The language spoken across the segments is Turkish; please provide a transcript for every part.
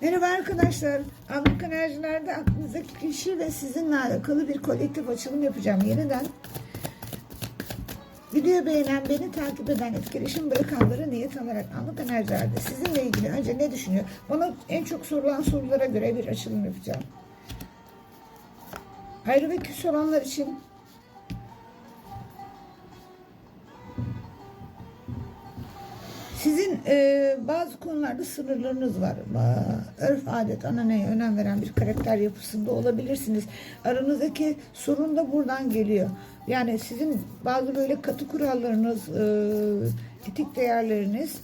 Merhaba arkadaşlar. Anlık enerjilerde aklınızdaki kişi ve sizinle alakalı bir kolektif açılım yapacağım yeniden. Video beğenen, beni takip eden, etkileşim bırakanlara niyet alarak anlık enerjilerde sizinle ilgili önce ne düşünüyor? Bana en çok sorulan sorulara göre bir açılım yapacağım. Ayrı ve küs olanlar için Sizin e, bazı konularda sınırlarınız var. Örf, adet, ananeye önem veren bir karakter yapısında olabilirsiniz. Aranızdaki sorun da buradan geliyor. Yani sizin bazı böyle katı kurallarınız, e, etik değerleriniz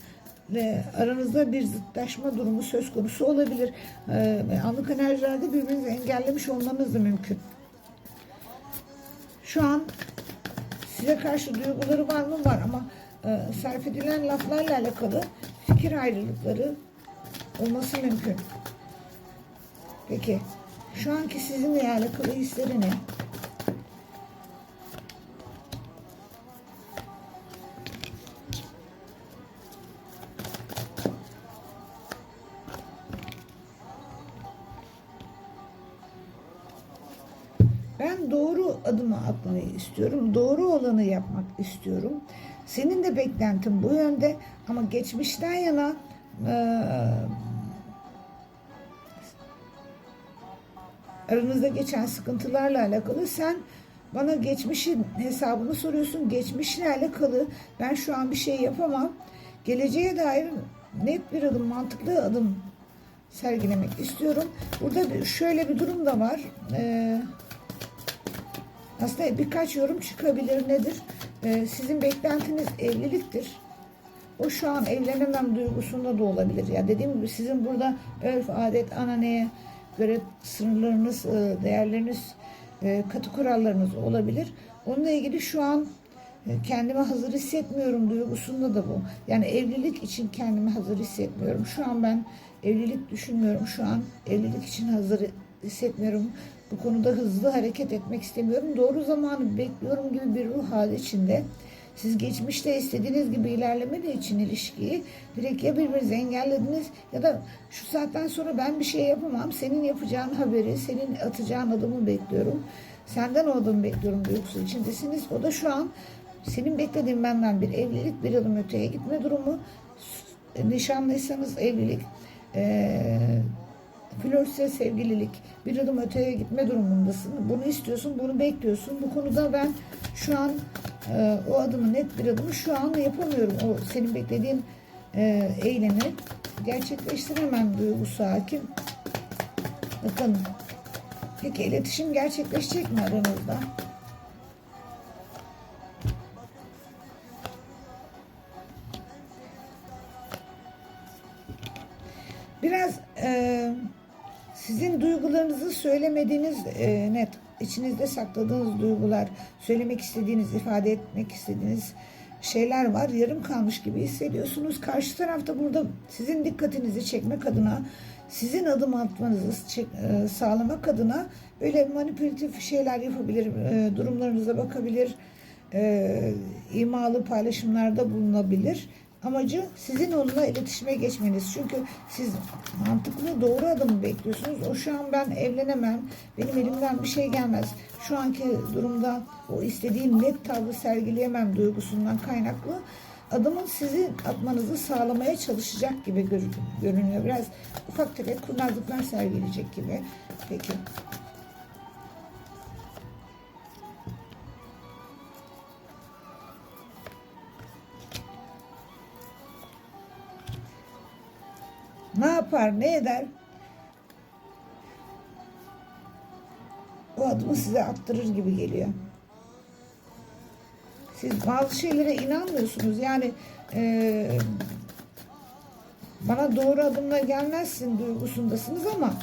ve aranızda bir zıtlaşma durumu söz konusu olabilir. E, anlık enerjilerde birbirinizi engellemiş olmanız da mümkün. Şu an size karşı duyguları var mı? Var ama e, sarf edilen laflarla alakalı fikir ayrılıkları olması mümkün. Peki, şu anki sizinle alakalı hisleri ne? Ben doğru adımı atmayı istiyorum. Doğru olanı yapmak istiyorum. Senin de beklentin bu yönde ama geçmişten yana eee, aranızda geçen sıkıntılarla alakalı sen bana geçmişin hesabını soruyorsun. Geçmişle alakalı ben şu an bir şey yapamam. Geleceğe dair net bir adım, mantıklı adım sergilemek istiyorum. Burada şöyle bir durum da var. Eee aslında birkaç yorum çıkabilir. Nedir? Ee, sizin beklentiniz evliliktir. O şu an evlenemem duygusunda da olabilir. Ya dediğim gibi sizin burada örf, adet, ananeye göre sınırlarınız, e, değerleriniz, e, katı kurallarınız olabilir. Onunla ilgili şu an kendimi hazır hissetmiyorum duygusunda da bu. Yani evlilik için kendimi hazır hissetmiyorum. Şu an ben evlilik düşünmüyorum. Şu an evlilik için hazır hissetmiyorum. Bu konuda hızlı hareket etmek istemiyorum. Doğru zamanı bekliyorum gibi bir ruh hali içinde. Siz geçmişte istediğiniz gibi ilerlemediği için ilişkiyi direkt ya birbirinizi engellediniz ya da şu saatten sonra ben bir şey yapamam. Senin yapacağın haberi, senin atacağın adımı bekliyorum. Senden o adımı bekliyorum duygusu içindesiniz. O da şu an senin beklediğin benden bir evlilik, bir adım öteye gitme durumu. Nişanlıysanız evlilik, eee flörtse sevgililik, bir adım öteye gitme durumundasın. Bunu istiyorsun, bunu bekliyorsun. Bu konuda ben şu an e, o adımı net bir adımı şu an yapamıyorum. O senin beklediğin e, eylemi gerçekleştiremem duygusu hakim. Bakın. Peki iletişim gerçekleşecek mi aranızda? Biraz e, sizin duygularınızı söylemediğiniz e, net, içinizde sakladığınız duygular, söylemek istediğiniz, ifade etmek istediğiniz şeyler var. Yarım kalmış gibi hissediyorsunuz. Karşı tarafta burada sizin dikkatinizi çekmek adına, sizin adım atmanızı çek, e, sağlamak adına böyle manipülatif şeyler yapabilir, e, durumlarınıza bakabilir, e, imalı paylaşımlarda bulunabilir. Amacı sizin onunla iletişime geçmeniz. Çünkü siz mantıklı doğru adımı bekliyorsunuz. O şu an ben evlenemem. Benim elimden bir şey gelmez. Şu anki durumda o istediğim net tavrı sergileyemem duygusundan kaynaklı adımın sizi atmanızı sağlamaya çalışacak gibi gör- görünüyor. Biraz ufak tefek kurnazlıklar sergileyecek gibi. Peki. Ne yapar, ne eder? O adımı size attırır gibi geliyor. Siz bazı şeylere inanmıyorsunuz. Yani eee, bana doğru adımla gelmezsin duygusundasınız ama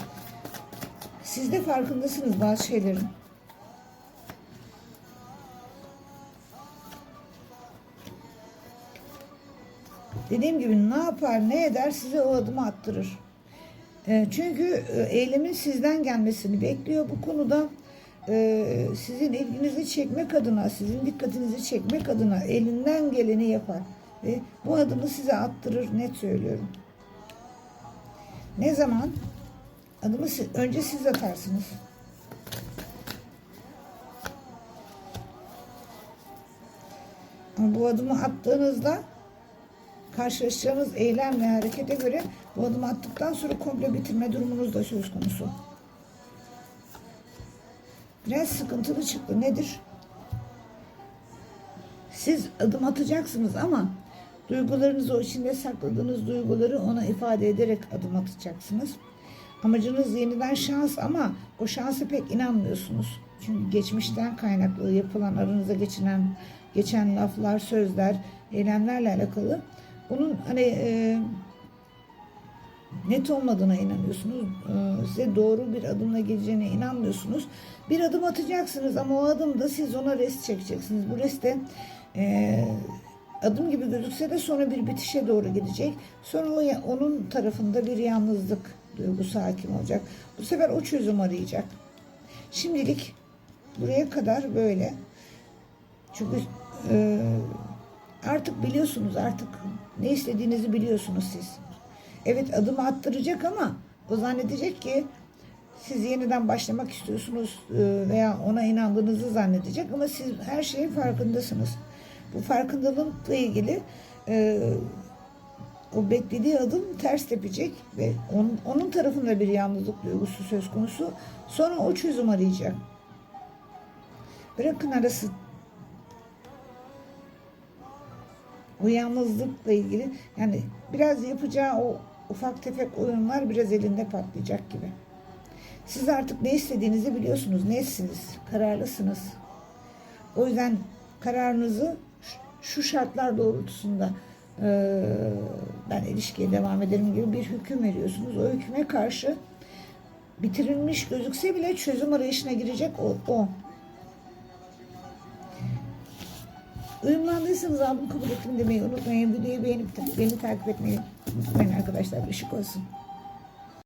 siz de farkındasınız bazı şeylerin. Dediğim gibi ne yapar ne eder size o adımı attırır. E, çünkü e, eylemin sizden gelmesini bekliyor. Bu konuda e, sizin ilginizi çekmek adına, sizin dikkatinizi çekmek adına elinden geleni yapar. Ve bu adımı size attırır net söylüyorum. Ne zaman? Adımı önce siz atarsınız. Ama bu adımı attığınızda karşılaşacağınız eylem ve harekete göre bu adımı attıktan sonra komple bitirme durumunuz da söz konusu. Biraz sıkıntılı çıktı. Nedir? Siz adım atacaksınız ama duygularınızı o içinde sakladığınız duyguları ona ifade ederek adım atacaksınız. Amacınız yeniden şans ama o şansa pek inanmıyorsunuz. Çünkü geçmişten kaynaklı yapılan aranıza geçinen geçen laflar, sözler, eylemlerle alakalı bunun hani e, net olmadığına inanıyorsunuz. E, size doğru bir adımla geleceğine inanmıyorsunuz. Bir adım atacaksınız ama o adımda siz ona rest çekeceksiniz. Bu reste e, adım gibi gözükse de sonra bir bitişe doğru gidecek. Sonra o, onun tarafında bir yalnızlık duygusu hakim olacak. Bu sefer o çözüm arayacak. Şimdilik buraya kadar böyle. Çünkü e, artık biliyorsunuz artık ne istediğinizi biliyorsunuz siz. Evet adımı attıracak ama o zannedecek ki siz yeniden başlamak istiyorsunuz e, veya ona inandığınızı zannedecek ama siz her şeyin farkındasınız. Bu farkındalıkla ilgili e, o beklediği adım ters tepecek ve onun, onun tarafında bir yalnızlık duygusu söz konusu. Sonra o çözüm arayacak. Bırakın arası o yalnızlıkla ilgili yani biraz yapacağı o ufak tefek oyunlar biraz elinde patlayacak gibi. Siz artık ne istediğinizi biliyorsunuz. Nesiniz? Kararlısınız. O yüzden kararınızı şu şartlar doğrultusunda ben ilişkiye devam ederim gibi bir hüküm veriyorsunuz. O hüküme karşı bitirilmiş gözükse bile çözüm arayışına girecek o. o. Uyumlandıysanız aldım kabul ettim demeyi unutmayın. Videoyu beğenip beni takip etmeyi unutmayın arkadaşlar. Işık olsun.